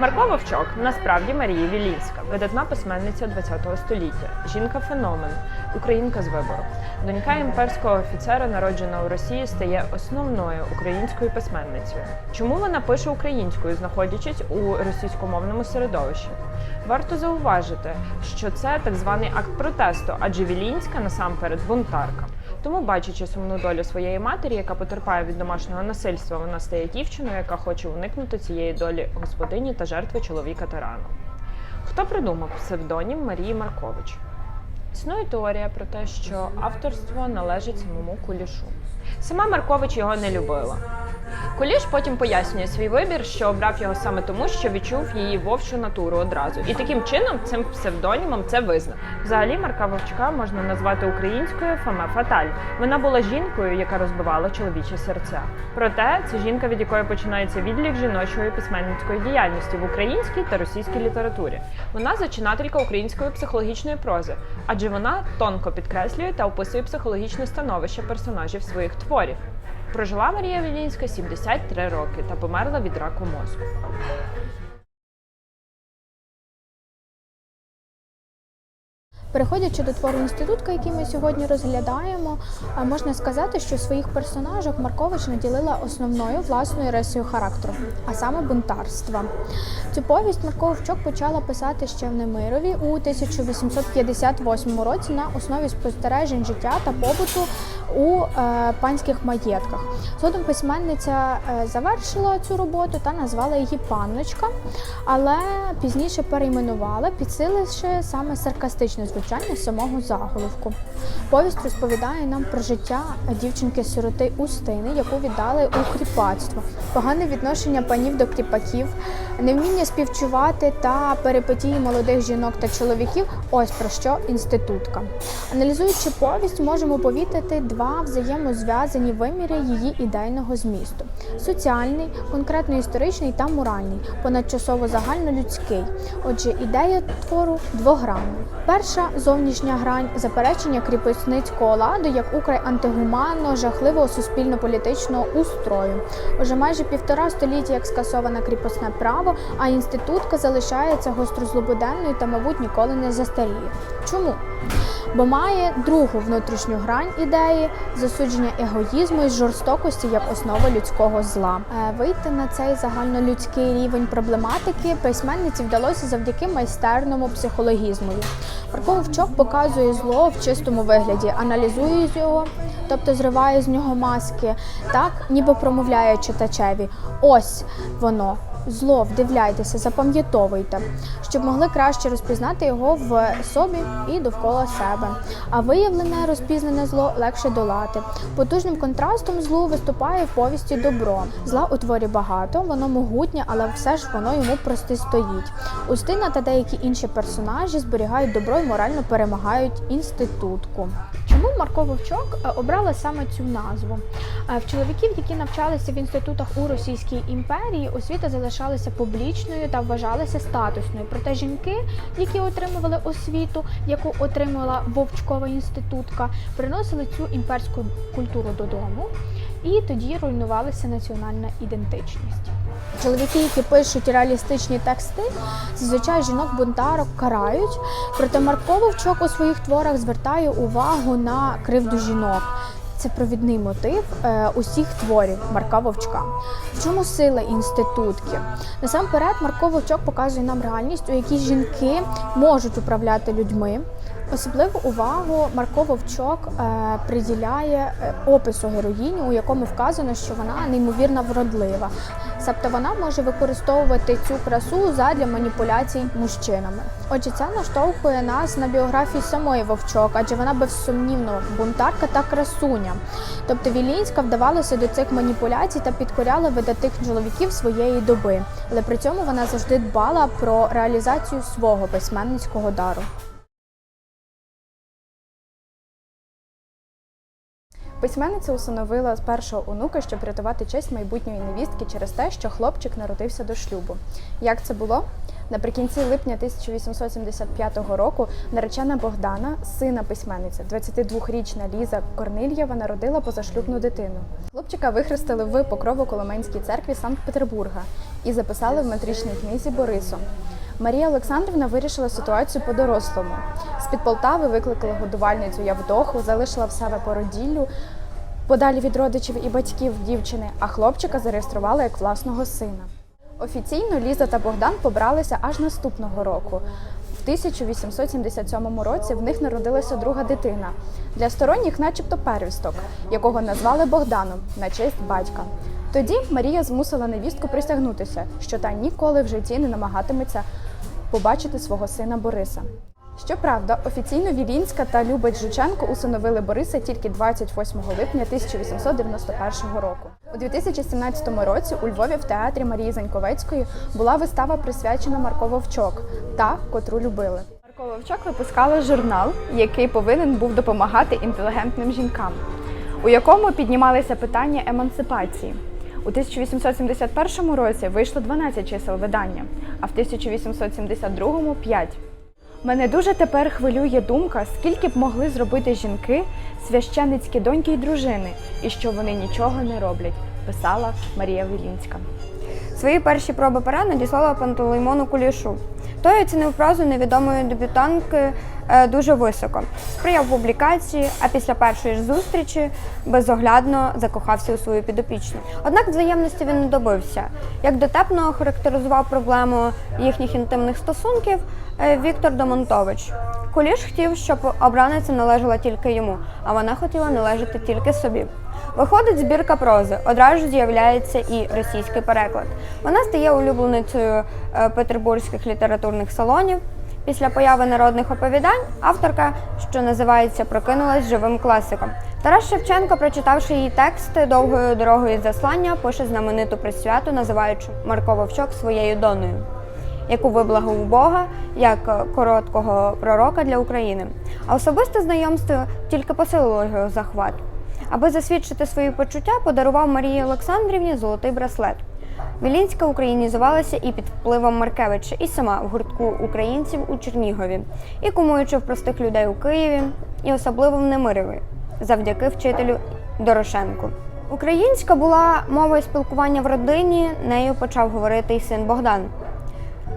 Марко Вовчок насправді Марія Вілінська, видатна письменниця ХХ століття, жінка-феномен, українка з вибору. Донька імперського офіцера, народжена у Росії, стає основною українською письменницею. Чому вона пише українською, знаходячись у російськомовному середовищі? Варто зауважити, що це так званий акт протесту, адже Вілінська насамперед бунтарка. Тому, бачачи сумну долю своєї матері, яка потерпає від домашнього насильства, вона стає дівчиною, яка хоче уникнути цієї долі господині та жертви чоловіка тирану. Хто придумав псевдонім Марії Маркович? Існує теорія про те, що авторство належить самому Кулішу. Сама Маркович його не любила. Куліш потім пояснює свій вибір, що обрав його саме тому, що відчув її вовчу натуру одразу. І таким чином цим псевдонімом це визнав. Взагалі Марка Вовчка можна назвати українською Фоме Фаталь. Вона була жінкою, яка розбивала чоловічі серця. Проте це жінка, від якої починається відлік жіночої письменницької діяльності в українській та російській літературі. Вона зачинателька української психологічної прози, адже вона тонко підкреслює та описує психологічне становище персонажів своїх творів. Прожила Марія Вілінська 73 роки та померла від раку мозку. Переходячи до твору інститутка, який ми сьогодні розглядаємо, можна сказати, що своїх персонажок Маркович наділила основною власною рисою характеру, а саме бунтарства. Цю повість Марко Вовчок почала писати ще в Немирові у 1858 році на основі спостережень життя та побуту у е, панських маєтках. Згодом письменниця е, завершила цю роботу та назвала її панночка, але пізніше перейменувала, підсиливши саме саркастичне звучання самого заголовку. Повість розповідає нам про життя дівчинки-сироти Устини, яку віддали у кріпацтво, погане відношення панів до кріпаків, невміння співчувати та перипетії молодих жінок та чоловіків. Ось про що інститутка. Аналізуючи повість, можемо повітити два взаємозв'язані виміри її ідейного змісту: соціальний, конкретно історичний та моральний, понадчасово загальнолюдський. Отже, ідея твору двогранна. Перша зовнішня грань заперечення кріпосницького ладу як украй антигуманного, жахливого суспільно-політичного устрою. Уже майже півтора століття як скасоване кріпосне право, а інститутка залишається гострозлободенною та, мабуть, ніколи не застаріє. Чому? Бо має другу внутрішню грань ідеї засудження егоїзму і жорстокості як основа людського зла. Е, Вийти на цей загальнолюдський рівень проблематики письменниці вдалося завдяки майстерному психологізмові. Марко Вовчок показує зло в чистому вигляді, аналізує його, тобто зриває з нього маски, так ніби промовляє читачеві. Ось воно. Зло, вдивляйтеся, запам'ятовуйте, щоб могли краще розпізнати його в собі і довкола себе. А виявлене розпізнане зло легше долати. Потужним контрастом злу виступає в повісті добро. Зла у творі багато, воно могутнє, але все ж воно йому протистоїть. Устина та деякі інші персонажі зберігають добро і морально перемагають інститутку. Чому Марко Вовчок е, обрала саме цю назву? Е, В чоловіків, які навчалися в інститутах у Російській імперії, освіта залишалася публічною та вважалася статусною. Проте жінки, які отримували освіту, яку отримала Вовчкова інститутка, приносили цю імперську культуру додому, і тоді руйнувалася національна ідентичність. Чоловіки, які пишуть реалістичні тексти, зазвичай жінок-бунтарок карають. Проте Марко Вовчок у своїх творах звертає увагу на кривду жінок. Це провідний мотив е, усіх творів Марка Вовчка. В чому сила інститутки? Насамперед, Марко Вовчок показує нам реальність, у якій жінки можуть управляти людьми. Особливу увагу Марко Вовчок е, приділяє е, опису героїні, у якому вказано, що вона неймовірно вродлива. Тобто вона може використовувати цю красу задля маніпуляцій мужчинами. Отже, це наштовхує нас на біографію самої Вовчок, адже вона безсумнівно бунтарка та красуня. Тобто Вілінська вдавалася до цих маніпуляцій та підкоряла видатих чоловіків своєї доби, але при цьому вона завжди дбала про реалізацію свого письменницького дару. Письменниця усиновила першого онука, щоб врятувати честь майбутньої невістки через те, що хлопчик народився до шлюбу. Як це було? Наприкінці липня 1875 року наречена Богдана, сина письменниці, 22-річна Ліза Корнильєва народила позашлюбну дитину. Хлопчика вихрестили в Покрово-Коломенській церкві Санкт-Петербурга і записали в метричній книзі Борисом. Марія Олександрівна вирішила ситуацію по-дорослому. З-під Полтави викликали годувальницю Явдоху, залишила в себе породіллю, подалі від родичів і батьків дівчини, а хлопчика зареєстрували як власного сина. Офіційно Ліза та Богдан побралися аж наступного року. В 1877 році в них народилася друга дитина. Для сторонніх, начебто, первісток, якого назвали Богданом на честь батька. Тоді Марія змусила невістку присягнутися, що та ніколи в житті не намагатиметься побачити свого сина Бориса. Щоправда, офіційно Вілінська та Любить Жученко усиновили Бориса тільки 28 липня 1891 року. У 2017 році у Львові в театрі Марії Заньковецької була вистава присвячена Марко Вовчок та котру любили. Марко Вовчок випускала журнал, який повинен був допомагати інтелігентним жінкам, у якому піднімалися питання емансипації. У 1871 році вийшло 12 чисел видання, а в 1872 – 5. Мене дуже тепер хвилює думка, скільки б могли зробити жінки, священицькі доньки й дружини, і що вони нічого не роблять, писала Марія Вілінська. Свої перші проби пера надіслала Пантелеймону Кулішу. Той оцінив фразу невідомої дебютантки е, дуже високо, сприяв публікації, а після першої ж зустрічі безоглядно закохався у свою підопічну. Однак взаємності він не добився. Як дотепно характеризував проблему їхніх інтимних стосунків е, Віктор Домонтович. Куліш хотів, щоб обраниця належала тільки йому, а вона хотіла належати тільки собі. Виходить збірка прози, одразу з'являється і російський переклад. Вона стає улюбленицею е, петербурзьких літературних салонів. Після появи народних оповідань авторка, що називається, прокинулась живим класиком. Тарас Шевченко, прочитавши її текст довгою дорогою заслання, пише знамениту присвяту, називаючи Марко Вовчок своєю доною яку виблагав Бога як короткого пророка для України. А особисте знайомство тільки посилило його захват. Аби засвідчити свої почуття, подарував Марії Олександрівні золотий браслет. Вілінська українізувалася і під впливом Маркевича, і сама в гуртку українців у Чернігові, і кумуючи в простих людей у Києві, і особливо в Немирові, завдяки вчителю Дорошенку. Українська була мовою спілкування в родині, нею почав говорити й син Богдан.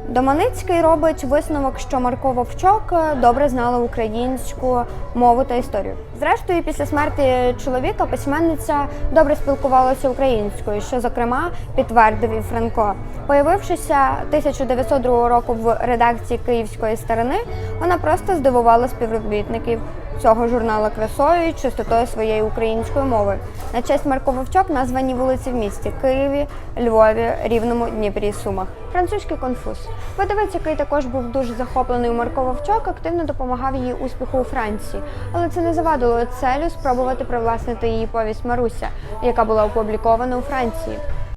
Доманицький робить висновок, що Марко Вовчок е, добре знала українську мову та історію. Зрештою, після смерті чоловіка письменниця добре спілкувалася українською, що зокрема підтвердив і Франко. Появившися 1902 року в редакції Київської старини, вона просто здивувала співробітників цього журналу красою і чистотою своєї української мови. На честь Марко Вовчок названі вулиці в місті Києві, Львові, Рівному, Дніпрі Сумах. Французький конфуз. Видавець, який також був дуже захоплений у Марко Вовчок, активно допомагав її успіху у Франції, але це не завадило целю спробувати привласнити її повість Маруся, яка була опублікована у Франції.